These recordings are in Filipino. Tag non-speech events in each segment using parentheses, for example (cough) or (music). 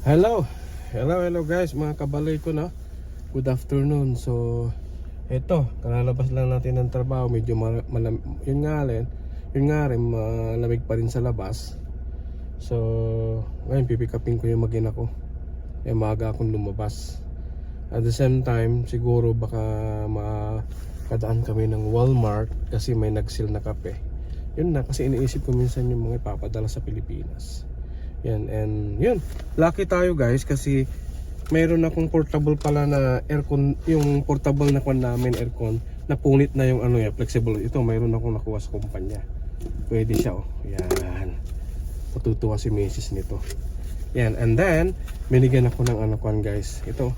Hello, hello, hello guys, mga kabalay ko na. Good afternoon. So, eto, kalalabas lang natin ng trabaho. Medyo mal- malam- yun nga rin, yun nga rin, malamig pa rin sa labas. So, ngayon pipick upin ko yung magina ko. Eh, maaga akong lumabas. At the same time, siguro baka makadaan kami ng Walmart kasi may nag-sale na kape. Yun na, kasi iniisip ko minsan yung mga ipapadala sa Pilipinas. Yan, and yun. Lucky tayo guys kasi mayroon akong portable pala na aircon, yung portable na kwan namin aircon, napunit na yung ano yan, flexible. Ito, mayroon akong nakuha sa kumpanya. Pwede siya oh. Yan. Patutuwa si Mrs. nito. Yan, and then, binigyan ako ng ano kwan guys. Ito,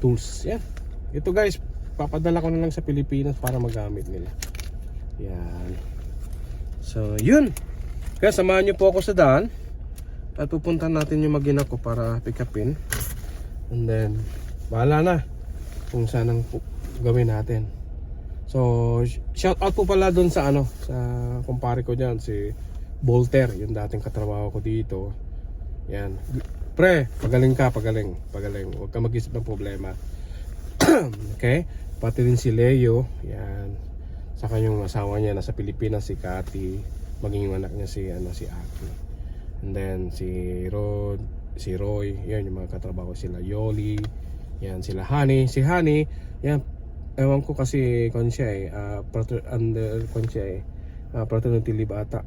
tools. Yan. Ito guys, papadala ko na lang sa Pilipinas para magamit nila. Yan. So, yun. Kaya samahan niyo po ako sa daan. At pupunta natin yung magina ko para pick upin. And then, bahala na kung saan ang gawin natin. So, sh- shout out po pala doon sa ano, sa kumpare ko diyan si Volter, yung dating katrabaho ko dito. Yan. Pre, pagaling ka, pagaling, pagaling. Huwag ka mag-isip ng problema. (clears throat) okay? Pati rin si Leo, yan. Saka yung asawa niya nasa Pilipinas si Cathy, maging yung anak niya si ano si Aki. And then si Rod, si Roy, yan yung mga katrabaho sila Yoli, yan sila Honey, si Honey, yan ewan ko kasi kon siya eh, pater- under kon siya eh, ah, paternity leave ata.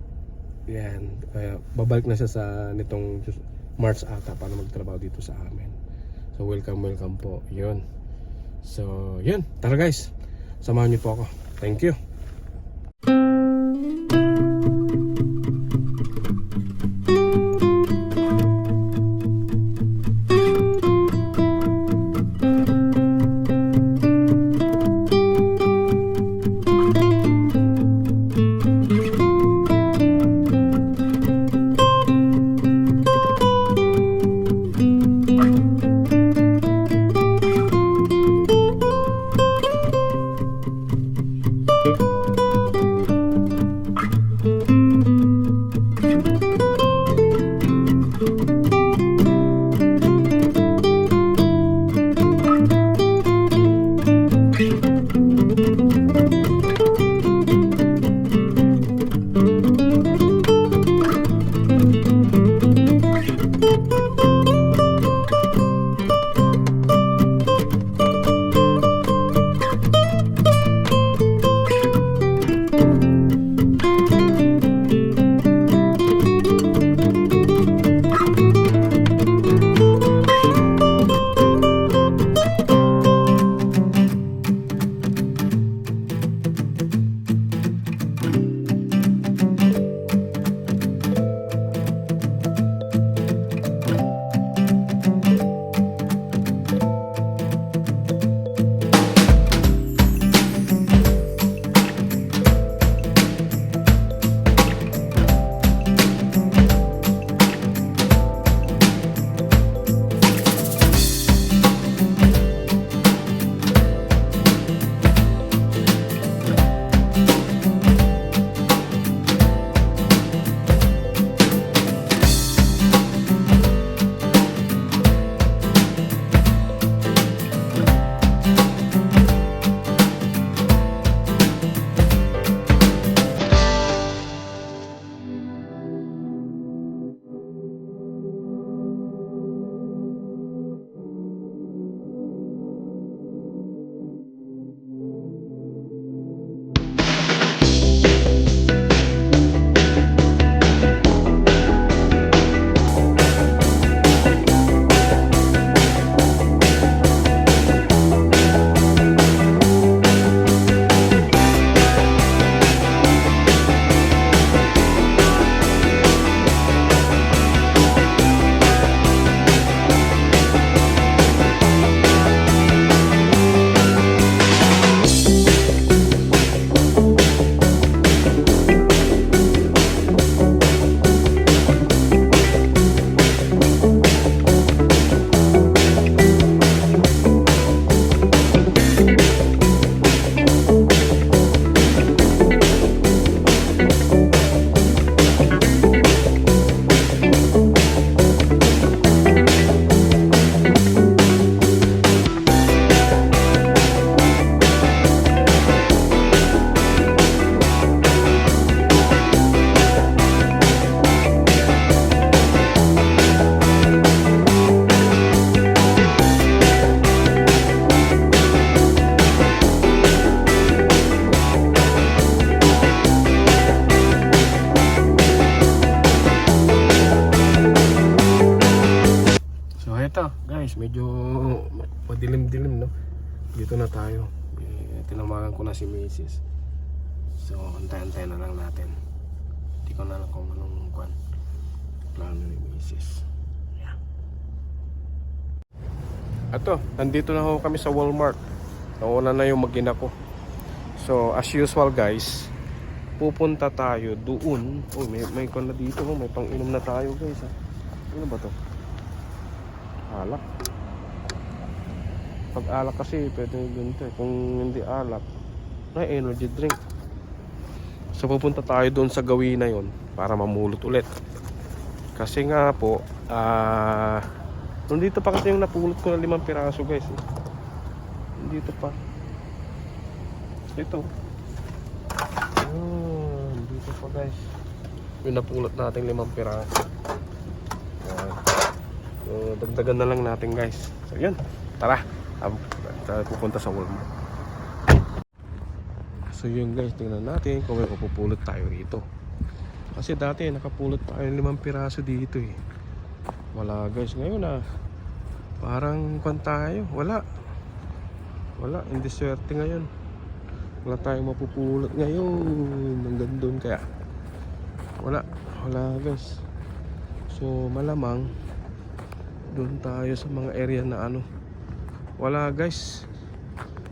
Yan, kaya babalik na siya sa nitong March ata para magtrabaho dito sa amin. So welcome, welcome po. Yun. So, yun. Tara guys. Samahan niyo po ako. Thank you. Guys, medyo madilim-dilim no. Dito na tayo. Eh, tinamagan ko na si Mrs. So, antay-antay na lang natin. Hindi ko na lang kung anong kwan. Plano ni Mrs. Yeah. Ato, nandito na ho kami sa Walmart. Nauna na yung magina ko. So, as usual guys, pupunta tayo doon. Oh, may may kon na dito, oh. may pang-inom na tayo guys. Ha. Ano ba 'to? Alak. Pag alak kasi, pwede ganito eh. Kung hindi alak, ay energy drink. So pupunta tayo doon sa gawin na yon para mamulot ulit. Kasi nga po, ah, nandito pa kasi yung napulot ko na limang piraso guys. Eh. Nandito pa. Ito. Ah, dito pa guys. Yung napulot natin limang piraso. So, dagdagan na lang natin guys. So, yun. Tara. Um, tayo pupunta sa Walmart. So, yun guys. Tingnan natin kung may mapupulot tayo rito. Kasi dati nakapulot tayo ng limang piraso dito eh. Wala guys. Ngayon ah. Parang kwan tayo. Wala. Wala. Hindi swerte ngayon. Wala tayong mapupulot ngayon. Hanggang doon kaya. Wala. Wala guys. So malamang doon tayo sa mga area na ano. Wala guys.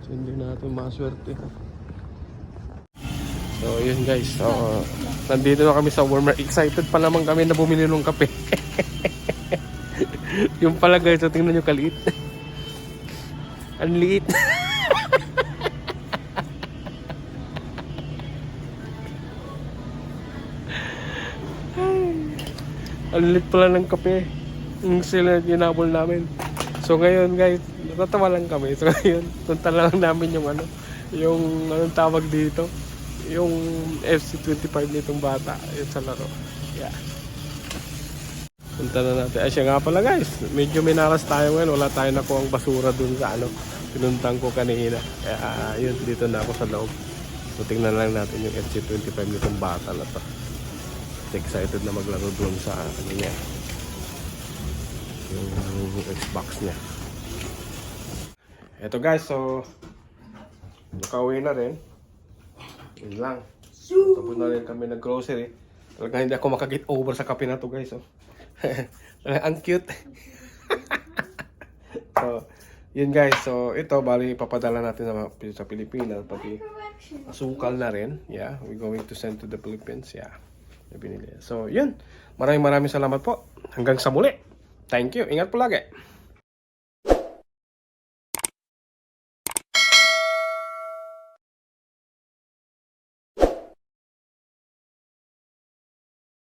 So hindi natin maswerte. So yun guys. So, nandito na kami sa Walmart. Excited pa naman kami na bumili ng kape. (laughs) yung pala guys, so tingnan nyo kaliit. (laughs) Ang liit. (laughs) Ang liit pala ng kape. Yung sila namin. So ngayon guys, natatawa lang kami. So (laughs) ngayon, punta lang namin yung ano, yung anong tawag dito, yung FC25 nitong bata, yun sa laro. Yeah. Punta na natin. Ay siya nga pala guys, medyo minaras tayo ngayon. Wala tayo nakuha ang basura dun sa ano, pinuntang ko kanina. Kaya ah, yun, dito na ako sa loob. So tingnan lang natin yung FC25 nitong bata na to. Excited na maglaro dun sa ano niya. Yung Xbox niya. Eto guys, so nakauwi na rin. Yun lang. Tapos na rin kami ng grocery. Talaga hindi ako makagit over sa kape na to guys. Oh. (laughs) Ang cute. (laughs) so, yun guys. So, ito, bali, papadala natin sa, sa Pilipinas. Pati asukal na rin. Yeah, we're going to send to the Philippines. Yeah. Binili. So, yun. Maraming maraming salamat po. Hanggang sa muli. Thank you. Ingat po lagi.